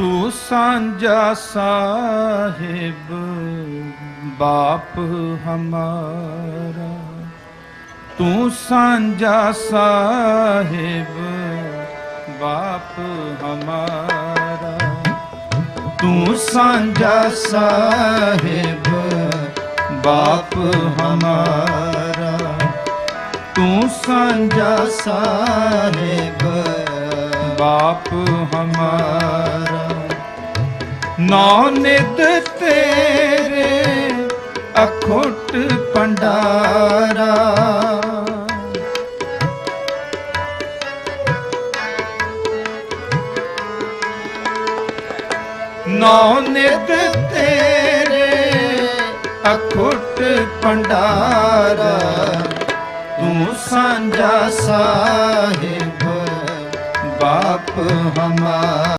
ਤੂੰ ਸਾਂਝਾ ਸਾਹਿਬ, ਬਾਪ ਹਮਾਰਾ। ਤੂੰ ਸਾਂਝਾ ਸਾਹਿਬ, ਬਾਪ ਹਮਾਰਾ। ਤੂੰ ਸਾਂਝਾ ਸਾਹਿਬ, ਬਾਪ ਹਮਾਰਾ। ਤੂੰ ਸਾਂਝਾ ਸਾਹਿਬ, ਬਾਪ ਹਮਾਰਾ। ਨੌ ਨਿਤ ਤੇਰੇ ਅਖੁੱਟ ਪੰਡਾਰਾ ਨੌ ਨਿਤ ਤੇਰੇ ਅਖੁੱਟ ਪੰਡਾਰਾ ਤੂੰ ਸਾਂਝਾ ਸਾਹਿਬ, ਬਾਪ ਹਮਾਰਾ।